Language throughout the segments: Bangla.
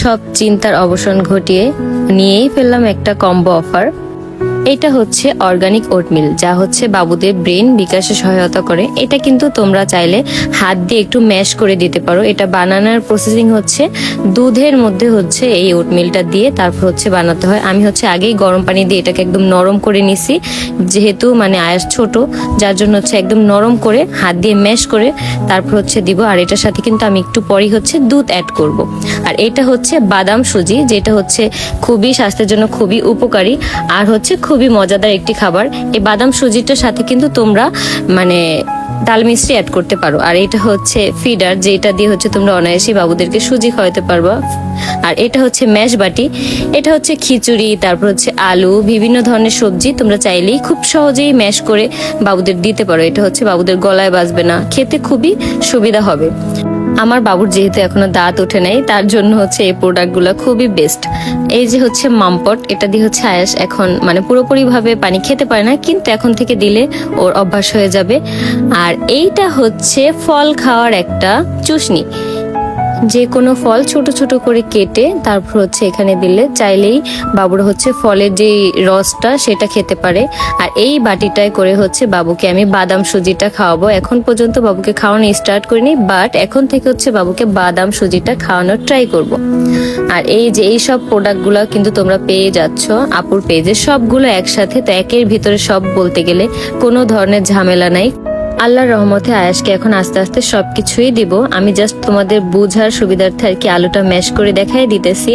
সব চিন্তার অবসান ঘটিয়ে নিয়েই ফেললাম একটা কম্বো অফার এটা হচ্ছে অর্গানিক ওটমিল যা হচ্ছে বাবুদের ব্রেন বিকাশে সহায়তা করে। এটা কিন্তু তোমরা চাইলে হাত দিয়ে একটু ম্যাশ করে দিতে পারো। এটা বানানোর প্রসেসিং হচ্ছে দুধের মধ্যে হচ্ছে এই ওটমিলটা দিয়ে তারপর হচ্ছে বানাতে হয়। আমি হচ্ছে আগেই গরম পানি দিয়ে এটাকে একদম নরম করে নিছি, যেহেতু মানে আয়াস ছোট, যার জন্য হচ্ছে একদম নরম করে হাত দিয়ে ম্যাশ করে তারপর হচ্ছে দিব। আর এটার সাথে কিন্তু আমি একটু পরেই হচ্ছে দুধ অ্যাড করব। আর এটা হচ্ছে বাদাম সুজি, যেটা হচ্ছে খুবই স্বাস্থ্যের জন্য খুবই উপকারী। আর হচ্ছে খুবই মজাদার একটি খাবার। এই বাদাম সুজিটার সাথে কিন্তু তোমরা মানে ডাল মিষ্টি অ্যাড করতে পারো। আর এটা হচ্ছে ফিডার যেটা দিয়ে হচ্ছে তোমরা অনায়াসে বাবুদেরকে সুজি খাওয়াতে পারবা। আর এটা হচ্ছে ম্যাশ বাটি। এটা হচ্ছে খিচুড়ি, তারপর হচ্ছে আলু, বিভিন্ন ধরনের সবজি। তোমরা চাইলেই খুব সহজেই ম্যাশ করে বাবুদের দিতে পারো। এটা হচ্ছে বাবুদের গলায় বাজবে না। খেতে খুবই সুবিধা হবে। আমার বাবুর যেহেতু এখনও দাঁত উঠে নাই, তার জন্য হচ্ছে এই প্রোডাক্টগুলো খুবই বেস্ট এই যে হচ্ছে মামপট, এটা দিয়ে হচ্ছে আয়াস এখন মানে পুরোপুরিভাবে পানি খেতে পারে না, কিন্তু এখন থেকে দিলে ওর অভ্যাস হয়ে যাবে। আর এইটা হচ্ছে ফল খাওয়ার একটা চুষনি। যে কোনো ফল ছোট ছোট করে কেটে তারপর হচ্ছে এখানে দিলে চাইলেই বাবুর হচ্ছে ফলের যে রসটা সেটা খেতে পারে। আর এই বাটিটায় করে হচ্ছে বাবুকে আমি বাদাম সুজিটা খাওয়াবো। এখন পর্যন্ত বাবুকে খাওয়ানো স্টার্ট করিনি বাট এখন থেকে হচ্ছে বাবুকে বাদাম সুজিটা খাওয়ানোর ট্রাই করব। আর এই যে এই সব প্রোডাক্টগুলো কিন্তু তোমরা পেয়ে যাচ্ছ, আপুর পেজে সবগুলো একসাথে, তো একের ভিতরে সব বলতে গেলে কোনো ধরনের ঝামেলা নাই। আল্লাহর রহমতে আয়াসকে এখন আস্তে আস্তে সবকিছুই দিব। আমি জাস্ট তোমাদের বুঝার সুবিধার্থে আর কি আলুটা ম্যাশ করে দেখাই দিতেছি।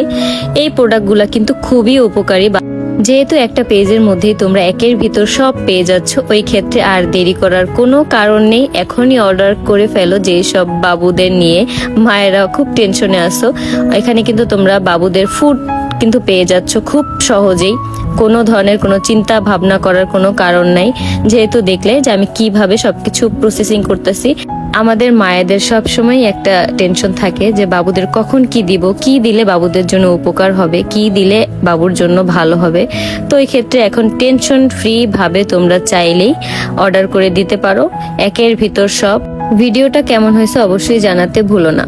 এই প্রোডাক্টগুলো কিন্তু খুবই উপকারী যেহেতু একটা পেজের মধ্যেই তোমরা একের ভিতর সব পেয়ে যাচ্ছ, ওই ক্ষেত্রে আর দেরি করার কোনো কারণ নেই। এখনই অর্ডার করে ফেলো যে সব বাবুদের নিয়ে। মায়েরা খুব টেনশনে আসো এখানে কিন্তু তোমরা বাবুদের ফুড কিন্তু পেয়ে যাচ্ছ খুব সহজেই। কোনো ধরনের কোনো চিন্তা ভাবনা করার কোনো কারণ নাই। যেহেতু দেখলে যে আমি কীভাবে সবকিছু প্রসেসিং করতেছি, আমাদের মায়েদের সব সময় একটা টেনশন থাকে যে বাবুদের কখন কি দিব, কি দিলে বাবুদের জন্য উপকার হবে, কি দিলে বাবুর জন্য ভালো হবে। তো এই ক্ষেত্রে এখন টেনশন ফ্রি ভাবে তোমরা চাইলেই অর্ডার করে দিতে পারো। একের ভিতর সব। ভিডিওটা কেমন হয়েছে অবশ্যই জানাতে ভুলো না।